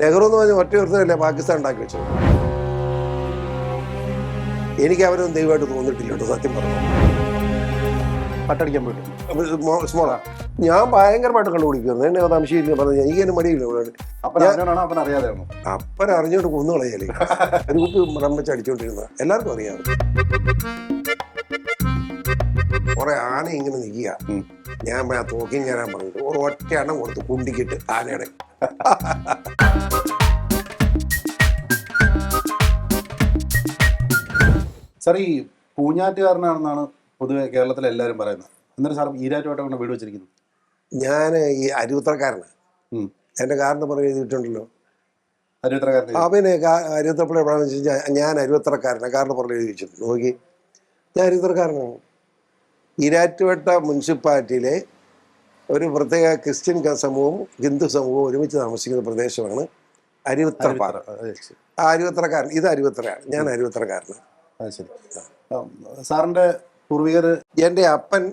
നെഹ്റു എന്ന് പറഞ്ഞ ഒറ്റ ഒരുത്തരല്ലേ പാകിസ്ഥാൻ ഉണ്ടാക്കി വെച്ചത്? എനിക്ക് അവരൊന്നും ദൈവമായിട്ട് തോന്നിട്ടില്ല കേട്ടോ സത്യം പറഞ്ഞു പട്ടടിക്കാൻ പോയിട്ട്. സ്മോളാ ഞാൻ ഭയങ്കരമായിട്ട് കണ്ടുപിടിക്കുന്നു. എന്നെ സംശയിക്കുന്നു പറഞ്ഞു എനിക്ക് തന്നെ മടിയില്ല അപ്പൻ അറിഞ്ഞോണ്ട് കുന്നു കളയല്ലേ. ഒരു കുപ്പി വെച്ച് അടിച്ചോണ്ടിരുന്ന. എല്ലാവർക്കും അറിയാം. കുറെ ആന ഇങ്ങനെ നിൽക്കുക. ഞാൻ ആ തോക്കി കയറാൻ പറഞ്ഞിട്ട് ഒരു ഒറ്റ എണ്ണം കൊടുത്തു കുണ്ടിക്കിട്ട് ആനയുടെ സാർ ഈ പൂഞ്ഞാറ്റുകാരനാണെന്നാണ് പൊതുവെ കേരളത്തിലെ എല്ലാവരും പറയുന്നത്. എന്നിട്ട് സാർ ഈരാറ്റുമായിട്ടാണ് വീട് വെച്ചിരിക്കുന്നത് ഞാൻ ഈ അരുത്തറക്കാരനാണ് എന്റെ എന്റെ കാറിന് പുറകെ എഴുതിയിട്ടുണ്ടല്ലോ. അരുവിത്രക്കാരൻ ആ പിന്നെ എവിടെയാണെന്ന് വെച്ച് കഴിഞ്ഞാൽ ഞാൻ അരുവത്തറക്കാരനാണ് കാരണം പുറകെ എഴുതി വെച്ചിട്ടുണ്ട്. നോക്കി. ഞാൻ അരുത്തറക്കാരനാണ് ഈരാറ്റുവട്ട മുനിസിപ്പാലിറ്റിയിലെ ഒരു പ്രത്യേക ക്രിസ്ത്യൻ സമൂഹവും ഹിന്ദു സമൂഹവും ഒരുമിച്ച് താമസിക്കുന്ന പ്രദേശമാണ് അരുവത്തറപ്പാറ ആ അരുവത്തറക്കാരൻ ഇത് അരുവത്തറയാണ് ഞാൻ അരുവത്തറക്കാരനാണ് അത് ശരി. ആ, സാറിന്റെ പൂർവികർ എന്റെ അപ്പൻ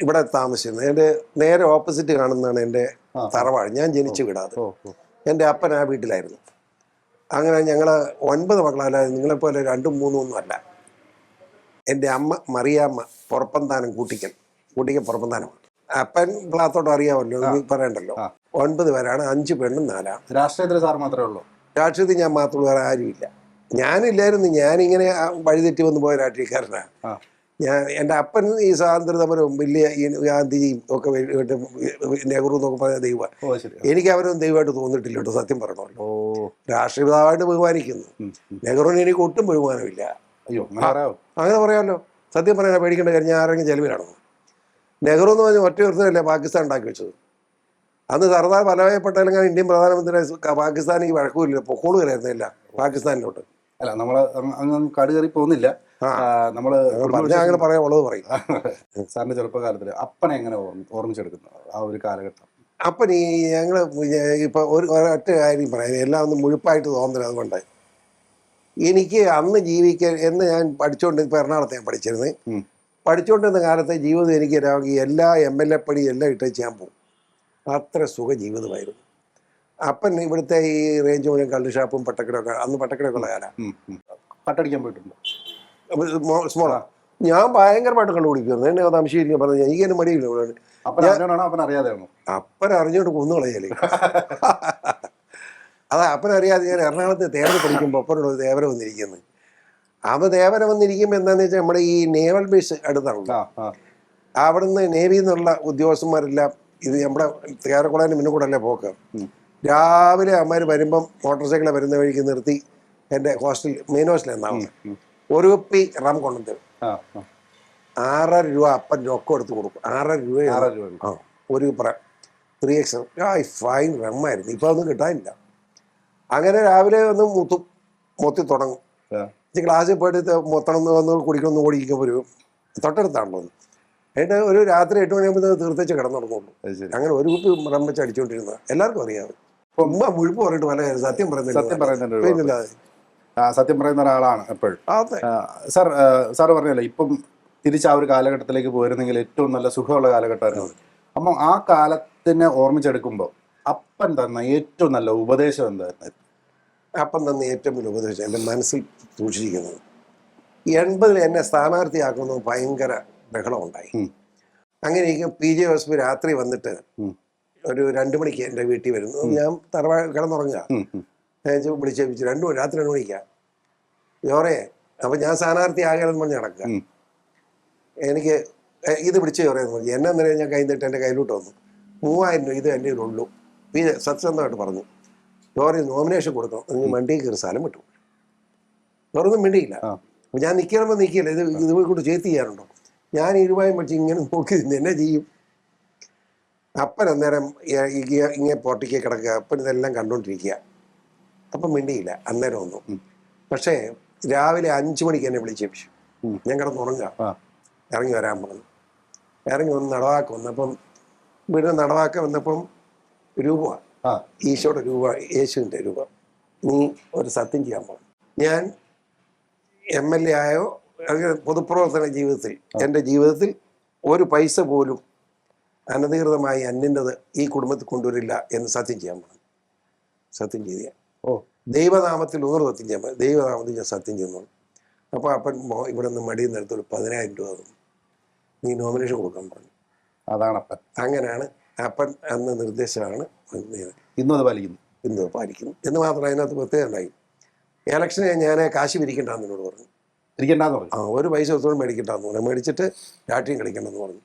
ഇവിടെ താമസിച്ചിരുന്നു എന്റെ നേരെ ഓപ്പോസിറ്റ് കാണുന്നതാണ് എന്റെ തറവാട്. ഞാൻ ജനിച്ചു വിടാതെ. എന്റെ അപ്പൻ ആ വീട്ടിലായിരുന്നു. അങ്ങനെ ഞങ്ങൾ ഒൻപത് മക്കളല്ല നിങ്ങളെപ്പോലെ രണ്ടും മൂന്നും ഒന്നും അല്ല. എന്റെ അമ്മ മറിയാമ്മ പുറപ്പന്താനം കൂട്ടിക്കൽ കൂട്ടിക്കൽ പുറപ്പന്താനമാണ്. അപ്പൻ പ്ലാത്തോട്ട് അറിയാമല്ലോ നീ പറയണ്ടല്ലോ. ഒൻപത് പേരാണ് അഞ്ച് പെണ്ണും നാലാണ്. രാഷ്ട്രീയത്തിൽ സാർ മാത്രമേ ഉള്ളൂ. രാഷ്ട്രീയത്തിൽ ഞാൻ മാത്രം വേറെ ആരുമില്ല. ഞാനില്ലായിരുന്നു. ഞാനിങ്ങനെ വഴിതെറ്റി വന്നു പോയ രാഷ്ട്രീയക്കാരനാണ് ഞാൻ എന്റെ അപ്പൻ ഈ സ്വാതന്ത്ര്യ സമരവും വലിയ ഈ ഗാന്ധിജിയും ഒക്കെ നെഹ്റു എന്നൊക്കെ ദൈവമാണ് ഓ ശരി എനിക്ക് അവരൊന്നും ദൈവമായിട്ട് തോന്നിട്ടില്ല കേട്ടോ സത്യം പറഞ്ഞല്ലോ രാഷ്ട്രീയപിതാവായിട്ട് ബഹുമാനിക്കുന്നു. നെഹ്റുവിന് എനിക്ക് ഒട്ടും ബഹുമാനമില്ല. അയ്യോ അങ്ങനെ പറയാമോ അങ്ങനെ പറയാമല്ലോ. സത്യം പറയാൻ പേടിക്കേണ്ട കാര്യം ഞാൻ ആരെങ്കിലും ചെലവിലാണോ നെഹ്റു എന്ന് പറഞ്ഞ ഒറ്റ ഒരുത്തരല്ലേ പാകിസ്ഥാൻ ഉണ്ടാക്കി വെച്ചത്? അന്ന് സർദാർ വല്ലഭായ് പട്ടേലും ഇന്ത്യൻ പ്രധാനമന്ത്രി പാകിസ്ഥാനിക്ക് വഴക്കൂല്ല. പൊക്കോളുകയായിരുന്നില്ല പാകിസ്ഥാനിലോട്ട്. അല്ല നമ്മൾ അങ്ങ് കാട് കയറി പോകുന്നില്ല. നമ്മൾ അങ്ങനെ പറയാൻ ഉള്ളത് പറയും. സാറിന്റെ ചെറുപ്പകാലത്തിൽ അപ്പനെ എങ്ങനെ ഓർമ്മ- ഓർമ്മിച്ചെടുക്കുന്നു ആ ഒരു കാലഘട്ടം? അപ്പൻ ഈ ഞങ്ങൾ ഇപ്പം ഒരു ഒരൊറ്റ കാര്യം പറയാം. എല്ലാം ഒന്ന് മുഴുപ്പായിട്ട് തോന്നുന്നില്ല അതുകൊണ്ട്. എനിക്ക് അന്ന് ജീവിക്കാൻ എന്ന് ഞാൻ പഠിച്ചുകൊണ്ട് ഇപ്പൊ എറണാകുളത്ത് ഞാൻ പഠിച്ചിരുന്നത്. പഠിച്ചുകൊണ്ടിരുന്ന കാലത്തെ ജീവിതം എനിക്ക് എല്ലാ എം എൽ എ പണി എല്ലാം ഇട്ടേച്ച് ഞാൻ പോകും അത്ര സുഖ ജീവിതമായിരുന്നു. അപ്പൻ ഇവിടുത്തെ ഈ റേഞ്ച് മുഴുവൻ കള്ള് ഷാപ്പും പട്ടക്കടയൊക്കെ അന്ന് പട്ടക്കടയൊക്കെ ഉള്ള കാലം ഉം, ഉം. പട്ടടിക്കാൻ പോയിട്ടുണ്ട്. സ്മോളാ ഞാൻ ഭയങ്കരമായിട്ട് കണ്ടുപിടിക്കുന്നു എന്നെ താമസിക്കാൻ പറഞ്ഞു എനിക്ക് എന്നെ മടിയില്ല ഇവിടെ അപ്പൻ അറിഞ്ഞോണ്ട് കൊന്നു കളയല്ലേ അതാ അപ്പൻ അറിയാതെ ഞാൻ എറണാകുളത്ത് തേവര പഠിക്കുമ്പോൾ അപ്പനോട് തേവര വന്നിരിക്കുന്നത് അവ തേവര വന്നിരിക്കുമ്പോൾ എന്താണെന്ന് വെച്ചാൽ നമ്മുടെ ഈ നേവൽ ബേസ് അടുത്താണല്ലോ. ആ ആ. അവിടുന്ന് നേവിന്നുള്ള നിന്നുള്ള ഉദ്യോഗസ്ഥന്മാരെല്ലാം ഇത് നമ്മുടെ തേവരക്കുളേന്റെ മുന്നിൽ കൂടെ അല്ലേ പോക്ക്. രാവിലെ അമ്മമാർ വരുമ്പം മോട്ടോർ സൈക്കിളിൽ വരുന്ന വഴിക്ക് നിർത്തി എന്റെ ഹോസ്റ്റൽ മെയിൻ ഹോസ്റ്റലിൽ എന്നാണ് ഒരു കുപ്പി റം ആ. ആറര രൂപ അപ്പൻ രൊക്കം എടുത്ത് കൊടുക്കും. ആറര രൂപ ആറര രൂപ. ആ ഒരു പറ ത്രീ എക്സ് ആ ഫൈൻ റമ്മായിരുന്നു ഇപ്പം അതൊന്നും കിട്ടാനില്ല. അങ്ങനെ രാവിലെ ഒന്ന് മുത്തും മൊത്തി തുടങ്ങും. ക്ലാസ്സിൽ പോയിട്ട് മുത്തണം വന്ന് കുടിക്കണം ഓടിക്കുമ്പോൾ ഒരു തൊട്ടടുത്താണല്ലോ എന്നിട്ട് ഒരു രാത്രി എട്ട് മണിയാകുമ്പോൾ തീർത്തേച്ച് കിടന്നു തുടങ്ങുള്ളൂ അങ്ങനെ ഒരു കുപ്പി റം വെച്ച് അടിച്ചുകൊണ്ടിരുന്നത്. എല്ലാവർക്കും അറിയാം മുഴുപ്പ് പറഞ്ഞിട്ട് പല കാര്യം സത്യം പറയുന്നില്ല. സത്യം പറയുന്നുണ്ട് സത്യം പറയുന്ന ഒരാളാണ് എപ്പോഴും. സാർ സാർ പറഞ്ഞല്ലോ ഇപ്പം തിരിച്ച് ആ ഒരു കാലഘട്ടത്തിലേക്ക് പോയിരുന്നെങ്കിൽ ഏറ്റവും നല്ല സുഖമുള്ള കാലഘട്ടമായിരുന്നു. അപ്പം ആ കാലത്തിനെ ഓർമ്മിച്ചെടുക്കുമ്പോൾ അപ്പൻ തന്ന ഏറ്റവും നല്ല ഉപദേശം എന്തായിരുന്നു? അപ്പം തന്ന ഏറ്റവും വലിയ ഉപദേശം എന്റെ മനസ്സിൽ സൂക്ഷിച്ചിരിക്കുന്നത് എൺപതിൽ എന്നെ സ്ഥാനാർത്ഥിയാക്കുന്നത് ഭയങ്കര ബഹളമുണ്ടായി. ഉണ്ടായി അങ്ങനെ എനിക്ക് പി ജെ ഹോസ്പി രാത്രി വന്നിട്ട്. ഒരു രണ്ട് മണിക്ക് എന്റെ വീട്ടിൽ വരുന്നു. ഞാൻ തറവാ കിടന്നുറങ്ങുക. ഞാൻ വിളിച്ചേപ്പിച്ചു. രണ്ട് മണി രാത്രി രണ്ട് മണിക്കാ. ജോറേ അപ്പം ഞാൻ സ്ഥാനാർത്ഥി ആകരെന്ന് പറഞ്ഞ് നടക്കുക. എനിക്ക് ഇത് പിടിച്ച് ജോറേന്ന് പറഞ്ഞു. എന്നെ അന്നേരം ഞാൻ കൈ എന്റെ എന്റെ കയ്യിലോട്ട് വന്നു. മൂവായിരം രൂപ ഇത് എന്റെ ഉള്ളൂ. പിന്നെ ജെ സത്യസന്ധമായിട്ട് പറഞ്ഞു. ജോറി നോമിനേഷൻ കൊടുക്കണം. നിങ്ങൾ വണ്ടി കയറി സ്ഥലം വിട്ടു. വേറൊന്നും മിണ്ടിയില്ല. അപ്പം ഞാൻ നിൽക്കണമെന്ന് നിൽക്കില്ല ഇത് ഇത് കൊണ്ട് ചേർത്ത് ചെയ്യാറുണ്ടോ? ഞാൻ ഇരുവായും വെച്ച് ഇങ്ങനെ നോക്കി എന്നെ ചെയ്യും. അപ്പൻ അന്നേരം ഇങ്ങനെ പോട്ടിക്ക് കിടക്കുക. അപ്പൻ ഇതെല്ലാം കണ്ടുകൊണ്ടിരിക്കുക അപ്പം മിണ്ടിയില്ല. അന്നേരം ഒന്നും. പക്ഷേ രാവിലെ അഞ്ചു മണിക്ക് എന്നെ വിളിച്ചേപ്പിച്ചു ഉം. ഞാൻ കിടന്നുറങ്ങുക. ഇറങ്ങി വരാൻ പറഞ്ഞു. ഇറങ്ങി വന്ന് നടവാക്ക് വന്നപ്പം വീടിന് നടവാക്ക വന്നപ്പം രൂപ. ഈശോയുടെ രൂപ യേശുവിന്റെ രൂപ. നീ ഒരു സത്യം ചെയ്യാൻ പറഞ്ഞു. ഞാൻ എം എൽ എ ആയോ? അല്ലെങ്കിൽ പൊതുപ്രവർത്തന ജീവിതത്തിൽ എന്റെ ജീവിതത്തിൽ ഒരു പൈസ പോലും അനധികൃതമായി അന്യന്റെത് ഈ കുടുംബത്തിൽ കൊണ്ടുവരില്ല എന്ന് സത്യം ചെയ്യാൻ പറഞ്ഞു. സത്യം ചെയ്ത ഓ. ദൈവനാമത്തിൽ നൂറ് സത്യം ചെയ്യാൻ പറഞ്ഞു. ദൈവനാമത്തിൽ ഞാൻ സത്യം ചെയ്യുന്നു അപ്പോൾ അപ്പൻ ഇവിടെ നിന്ന് മടിയിൽ നിന്ന് ഒരു പതിനായിരം രൂപ തന്നു. നീ നോമിനേഷൻ കൊടുക്കാൻ പറഞ്ഞു. അതാണ് അപ്പൻ. അങ്ങനെയാണ് അപ്പൻ എന്ന നിർദ്ദേശമാണ്. ഇന്നും അത് പാലിക്കുന്നു. ഇന്ന് പാലിക്കുന്നു. എന്ന് മാത്രമേ അതിനകത്ത് പ്രത്യേകത ഉണ്ടായി. ഇലക്ഷന് ഞാൻ കാശ് പിരിക്കണ്ടെന്ന് എന്നോട് പറഞ്ഞു. പിരിക്കണ്ടെന്ന് പറഞ്ഞു. ആ ഒരു പൈസ ഒത്തോളം മേടിക്കണ്ടെന്ന് പറഞ്ഞു. മേടിച്ചിട്ട് രാഷ്ട്രീയം കളിക്കണ്ടെന്ന് പറഞ്ഞു.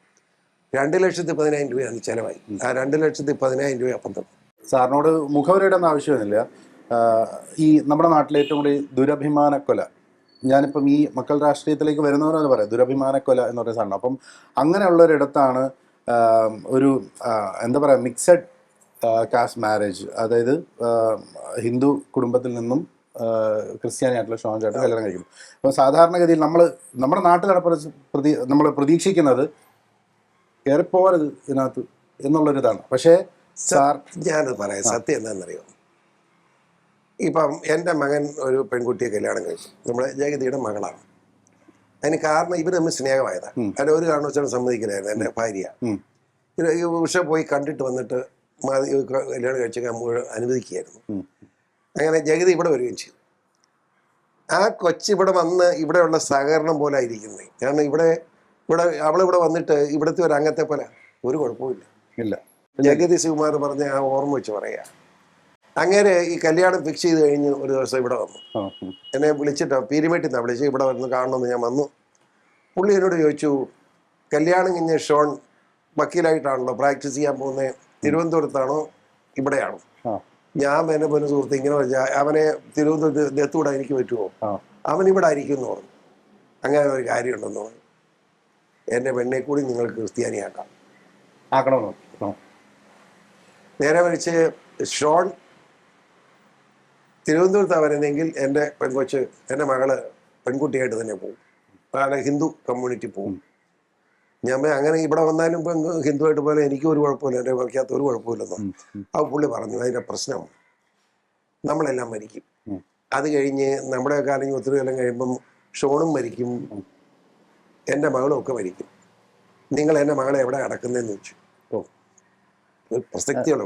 രണ്ട് ലക്ഷത്തി പതിനായിരം രൂപയാണ് ചിലവായി. ആ രണ്ട് ലക്ഷത്തി പതിനായിരം രൂപ അപ്പം തന്നെ. സാറിനോട് മുഖവരയുടെ ഒന്നും ആവശ്യമൊന്നുമില്ല ഈ നമ്മുടെ നാട്ടിലെ ഏറ്റവും കൂടി ദുരഭിമാന കൊല ഞാനിപ്പം ഈ മക്കൾ രാഷ്ട്രീയത്തിലേക്ക് വരുന്നവരെന്ന് പറയാം ദുരഭിമാന കൊല എന്ന് പറയുന്ന സാധനം. അപ്പം അങ്ങനെയുള്ളൊരിടത്താണ് ഒരു എന്താ പറയുക മിക്സഡ് കാസ്റ്റ് മാരേജ് അതായത് ഹിന്ദു കുടുംബത്തിൽ നിന്നും ക്രിസ്ത്യാനിയായിട്ടുള്ള ഷോൺ ചേട്ടൻ കല്യാണം കഴിക്കും അപ്പോൾ സാധാരണഗതിയിൽ നമ്മൾ നമ്മുടെ നാട്ടിലാണ് പ്രതി നമ്മൾ പ്രതീക്ഷിക്കുന്നത് കയറിപ്പോകരുത് ഇതിനകത്ത് എന്നുള്ളൊരിതാണ്. പക്ഷേ സാർ ഞാനത് പറയാം. സത്യം എന്താണെന്നറിയോ? ഇപ്പം എന്റെ മകൻ ഒരു പെൺകുട്ടിയെ കല്യാണം കഴിച്ചു. നമ്മുടെ ജഗതിയുടെ മകളാണ്. അതിന് കാരണം ഇവർ തമ്മിൽ സ്നേഹമായതാണ്. അതിന് ഒരു കാരണവശാലും സമ്മതിക്കില്ലായിരുന്നു എന്റെ ഭാര്യ. പക്ഷെ പോയി കണ്ടിട്ട് വന്നിട്ട് കല്യാണം കഴിച്ച മുഴുവൻ അനുവദിക്കുകയായിരുന്നു. അങ്ങനെ ജഗതി ഇവിടെ വരികയും ചെയ്തു. ആ കൊച്ചിവിടെ വന്ന് ഇവിടെയുള്ള സഹകരണം പോലെ ആയിരിക്കുന്നത് കാരണം ഇവിടെ ഇവിടെ അവളിവിടെ വന്നിട്ട് ഇവിടുത്തെ ഒരു അംഗത്തെ പോലെ ഒരു കുഴപ്പമില്ല ഇല്ല. ജഗതി ശിവകുമാർ പറഞ്ഞ ആ ഓർമ്മ വെച്ച് പറയാ അങ്ങനെ ഈ കല്യാണം ഫിക്സ് ചെയ്ത് കഴിഞ്ഞ് ഒരു ദിവസം ഇവിടെ വന്നു. എന്നെ വിളിച്ചിട്ട് പീരിമേട്ടിൽ നിന്നാണ് വിളിച്ച് ഇവിടെ വന്ന് കാണണമെന്ന് ഞാൻ വന്നു. പുള്ളി എന്നോട് ചോദിച്ചു കല്യാണം കഴിഞ്ഞ ഷോൺ വക്കീലായിട്ടാണല്ലോ പ്രാക്ടീസ് ചെയ്യാൻ പോകുന്നത് തിരുവനന്തപുരത്താണോ? ഇവിടെയാണോ? ഞാൻ എന്നെ പോലെ സുഹൃത്ത് ഇങ്ങനെ വെച്ചാൽ അവനെ തിരുവനന്തപുരത്ത് ദത്തുവിടാൻ എനിക്ക് പറ്റുമോ? അവൻ ഇവിടെ ആയിരിക്കും എന്ന് പറഞ്ഞു. അങ്ങനെ ഒരു കാര്യമുണ്ടെന്ന് പറഞ്ഞു. എന്റെ പെണ്ണെ കൂടി നിങ്ങൾ ക്രിസ്ത്യാനിയാക്കാം. ആക്കണമെന്ന് നേരെ മറിച്ച് ഷോൺ തിരുവനന്തപുരത്ത് വരുന്നെങ്കിൽ എന്റെ പെൺകൊച്ച് എന്റെ മകൾ പെൺകുട്ടിയായിട്ട് തന്നെ പോകും അതാണ് ഹിന്ദു കമ്മ്യൂണിറ്റി പോകും ഞാൻ അങ്ങനെ ഇവിടെ വന്നാലും ഇപ്പം ഹിന്ദുവായിട്ട് പോലെ എനിക്ക് ഒരു കുഴപ്പമില്ല എന്റെ വയ്ക്കാത്ത ഒരു കുഴപ്പമില്ലെന്നോ. ആ പുള്ളി പറഞ്ഞു അതിന്റെ പ്രശ്നം നമ്മളെല്ലാം മരിക്കും. അത് കഴിഞ്ഞ് നമ്മുടെ കാലം ഒത്തിരി കാലം കഴിയുമ്പം ഷോണും മരിക്കും. എന്റെ മകളൊക്കെ മരിക്കും. നിങ്ങൾ എന്റെ മകളെ എവിടെ അടക്കുന്നതെന്ന് വെച്ചു ഓ പ്രസക്തിയുള്ള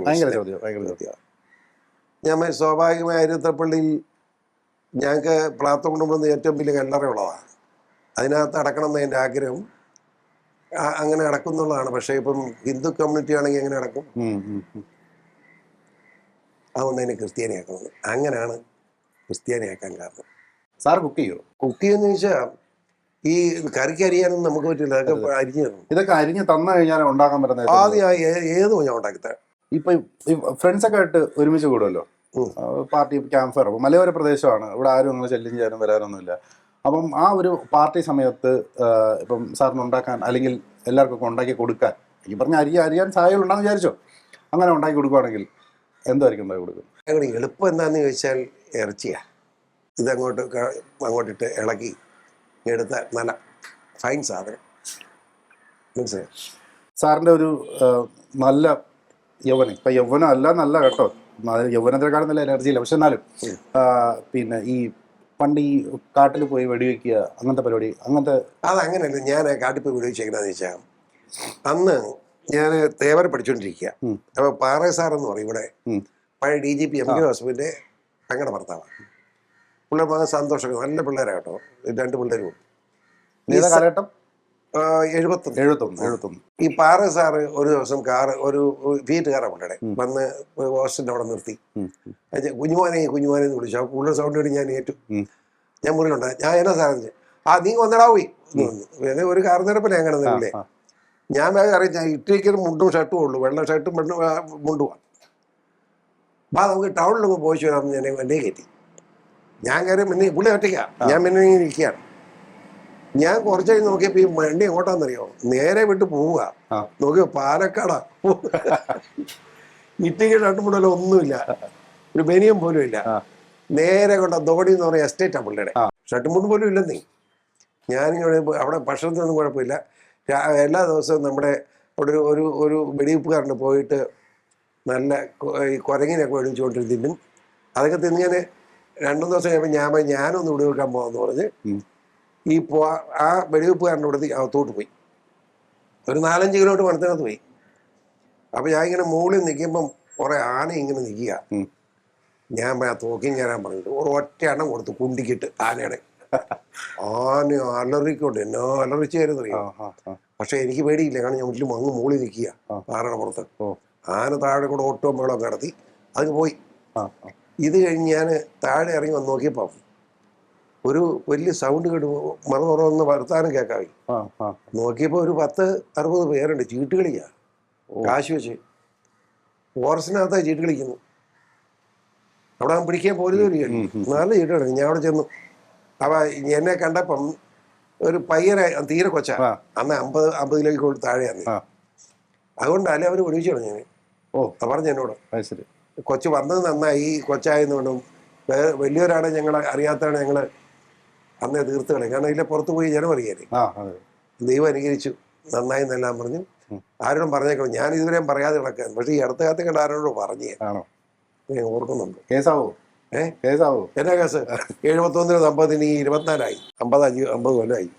ഞാൻ സ്വാഭാവികമായി അരുത്തപ്പള്ളിയിൽ ഞങ്ങൾക്ക് പ്ലാത്ത കൊണ്ടുവന്ന് ഏറ്റവും വലിയ കല്ലറയുള്ളതാണ്. അതിനകത്ത് അടക്കണം എന്ന് എന്റെ ആഗ്രഹം. അങ്ങനെ അടക്കും എന്നുള്ളതാണ് പക്ഷേ ഇപ്പം ഹിന്ദു കമ്മ്യൂണിറ്റി ആണെങ്കിൽ എങ്ങനെ അടക്കും. അതുകൊണ്ട് അതിനെ ക്രിസ്ത്യാനിയാക്കുന്നത് അങ്ങനെയാണ് ക്രിസ്ത്യാനിയാക്കാൻ കാരണം. സാർ കുക്ക് ചെയ്യോ കുക്ക് ചെയ്യുന്ന ചോദിച്ചാൽ ഈ കറിക്ക് അരിയാനൊന്നും നമുക്ക് പറ്റില്ല. അതൊക്കെ അരിഞ്ഞു തരണം. ഇതൊക്കെ അരിഞ്ഞ് തന്നു കഴിഞ്ഞാൽ ഉണ്ടാക്കാൻ പറ്റുന്ന ആദ്യമായി ആദ്യം ഏത് ഞാൻ ഉണ്ടാക്കി ഇപ്പൊ ഫ്രണ്ട്സ് ഒക്കെ ആയിട്ട് ഒരുമിച്ച് കൂടുമല്ലോ? Party camp fire. അപ്പോൾ മലയോര പ്രദേശമാണ്. ഇവിടെ ആരും അങ്ങനെ ശല്യം ചെയ്യാനും വരാനൊന്നുമില്ല. അപ്പം ആ ഒരു പാർട്ടി സമയത്ത് ഇപ്പം സാറിന് ഉണ്ടാക്കാൻ അല്ലെങ്കിൽ എല്ലാവർക്കും ഉണ്ടാക്കി കൊടുക്കാൻ. ഈ പറഞ്ഞ അരി അരിയാൻ സഹായം ഉണ്ടാകുന്ന വിചാരിച്ചോ? അങ്ങനെ ഉണ്ടാക്കി കൊടുക്കുവാണെങ്കിൽ എന്തായിരിക്കും ഉണ്ടാക്കി കൊടുക്കുക? എളുപ്പം എന്താണെന്ന് ചോദിച്ചാൽ ഇറച്ചിയാ. ഇതങ്ങോട്ട് അങ്ങോട്ടിട്ട് ഇളക്കി എടുത്ത നല്ല ഫൈൻ സാധനം. മനസ്സിലായി? സാറിന്റെ ഒരു നല്ല യൗവനം. ഇപ്പം യൗവനം അല്ല നല്ല കേട്ടോ. യൗവനത്തിനെക്കാളും നല്ല എനർജി ഇല്ല പക്ഷെ എന്നാലും പിന്നെ ഈ പണ്ട് ഈ കാട്ടിൽ പോയി വെടിവെക്കുക അങ്ങനത്തെ പരിപാടി അങ്ങനത്തെ അതങ്ങനെയല്ല ഞാൻ കാട്ടിൽ പോയി വിളിച്ചേക്കണെന്ന് വെച്ചാൽ അന്ന് ഞാൻ തേവര പഠിച്ചുകൊണ്ടിരിക്കുക അപ്പോൾ പാറ സാർ എന്ന് പറയും ഇവിടെ. പഴയ D G P M K വാസുവിന്റെ പെങ്ങളുടെ ഭർത്താവാണ് പിള്ളേർ വളരെ സന്തോഷമൊക്കെ നല്ല പിള്ളേരാട്ടോ രണ്ട് പിള്ളേരും. ഏതാ കാലഘട്ടം? എഴുപത്തൊന്ന്. എഴുപത്തൊന്ന് എഴുപത്തൊന്ന്. ഈ പാറ സാറ് ഒരു ദിവസം കാറ് ഒരു ഫീറ്റ് കാറാണ് പുള്ളിയുടെ വന്ന് ഹോസ്റ്റലിന്റെ അവിടെ നിർത്തി. കുഞ്ഞുമോനെ കുഞ്ഞുമോനെ എന്ന് വിളിച്ചു. പുള്ളിയുടെ സൗണ്ട് കേട്ട് ഞാൻ ഏറ്റു. ഞാൻ മുറിയിലുണ്ട് ഞാൻ എന്നാ സാധനം ആ നീ വന്നടാ പോയി. എന്ന് പറഞ്ഞു. പിന്നെ ഒരു കാർ നിരപ്പല്ലേ അങ്ങനെ നിന്നില്ലേ. ഞാൻ അറിയാം ഞാൻ ഇട്ടിരിക്കുന്ന മുണ്ടും ഷർട്ടും ഉള്ളൂ. വെള്ള ഷർട്ടും മുണ്ടുമാണ് അപ്പം നമുക്ക് ടൗണിലൊക്കെ പോയി വരാമെന്ന് ഞാൻ എന്നെ കയറ്റി. ഞാൻ കയറി മിന്നി പുള്ളി ഒറ്റയ്ക്കാ. ഞാൻ മിന്നി ഇരിക്കുകയാണ് ഞാൻ കുറച്ച് കഴിഞ്ഞ് നോക്കിയപ്പോ ഈ വണ്ടി എങ്ങോട്ടാന്നറിയോ? നേരെ വിട്ട് പോവുക. നോക്കിയോ? പാലക്കാടാ. ഇട്ടിക്ക് ഷർട്ടും മുണ്ടല്ലോ ഒന്നുമില്ല. ഒരു ബനിയം പോലും ഇല്ല. നേരെ കൊണ്ട ദോടി എന്ന് പറയുന്ന എസ്റ്റേറ്റാ പുള്ളിയുടെ. മുണ്ടും പോലും ഇല്ലെന്നേ. ഞാനിങ്ങനെ അവിടെ ഭക്ഷണത്തിനൊന്നും കുഴപ്പമില്ല. എല്ലാ ദിവസവും നമ്മുടെ അവിടെ ഒരു ഒരു ഒരു വെടിവെപ്പുകാരന് പോയിട്ട് നല്ല ഈ കുരങ്ങിനൊക്കെ മേടിച്ചുകൊണ്ട് തിന്നും അതൊക്കെ തിന്നിങ്ങനെ രണ്ടു ദിവസം കഴിയുമ്പോൾ ഞാൻ ഞാനൊന്ന് വെടിവെക്കാൻ പോകാമെന്ന് പറഞ്ഞ് ഈ പോ ആ വെടിവെപ്പുകാരന്റെ അടുത്ത് അകത്തോട്ട് പോയി. ഒരു നാലഞ്ച് കിലോമീറ്റർ മണത്തിനകത്ത് പോയി. അപ്പോൾ ഞാൻ ഇങ്ങനെ മുകളിൽ നിൽക്കുമ്പം കുറേ ആന ഇങ്ങനെ നിൽക്കുക. ഞാൻ ആ തോക്കിയും കയറാൻ പറഞ്ഞിട്ട് ഒരു ഒറ്റ എണ്ണം കൊടുത്തു കുണ്ടിക്കിട്ട് ആനയുടെ. ആന അലറിക്കൊണ്ട് എന്നോ അലറിച്ചായിരുന്നു ആ, ആ, ആ. പക്ഷെ എനിക്ക് പേടിയില്ല കാരണം ഞാൻ വീട്ടിൽ മങ്ങ് മുകളിൽ നിൽക്കുക ആ. പുറത്ത്. ആന താഴെ കൂടെ ഓട്ടോ മേളോ നടത്തി അത് പോയി. ഇത് കഴിഞ്ഞ് ഞാൻ താഴെ ഇറങ്ങി വന്ന് നോക്കിയപ്പോൾ ഒരു വലിയ സൗണ്ട് കേട്ട് മറന്നുറന്ന് വർത്താനം കേൾക്കാവി നോക്കിയപ്പോൾ ഒരു പത്ത് അറുപത് പേരുണ്ട് ചീട്ട് ഓ. കാശ് വെച്ച്. ഫോറസ്റ്റിനകത്താ ചീട്ട് കളിക്കുന്നു. അവിടെ അവൻ പിടിക്കാൻ പോലും ഒരു. നല്ല ചീട്ട് കളിക്കും ഞാൻ അവിടെ ചെന്നു. അവ എന്നെ കണ്ടപ്പം ഒരു പയ്യനെ തീരെ കൊച്ച. അന്ന് അമ്പത് അമ്പതിലേക്ക് താഴെയാണ് ആ. അതുകൊണ്ടല്ലേ അവർ ഒഴിച്ചു കളഞ്ഞു ഓ. പറഞ്ഞു എന്നോട്. ശരി. കൊച്ചു വന്നത് നന്നായി ഈ കൊച്ചായതുകൊണ്ടും വേ- വലിയവരാണ് ഞങ്ങൾ അറിയാത്തതാണ് ഞങ്ങൾ അന്നേ തീർത്ത് കളയും. കാരണം ഇതിലെ പുറത്തു പോയി ജനം അറിയാനേ ദൈവം അനുകരിച്ചു നന്നായി എന്നെല്ലാം പറഞ്ഞു. ആരോടും പറഞ്ഞേക്കണം ഞാൻ ഇതുവരെയും പറയാതെ കിടക്കാൻ പക്ഷേ ഈ അടുത്ത കാലത്ത് കണ്ട ആരോടും പറഞ്ഞേ. ഞാൻ ഓർക്കുന്നുണ്ട്. കേസാവോ? ഏഹ് കേസാവോ? എന്നാ കേസ്? എഴുപത്തൊന്നിന് അമ്പതിന് ഈ ഇരുപത്തിനാലായി. അമ്പത് അഞ്ച് അമ്പത് കൊല്ലമായി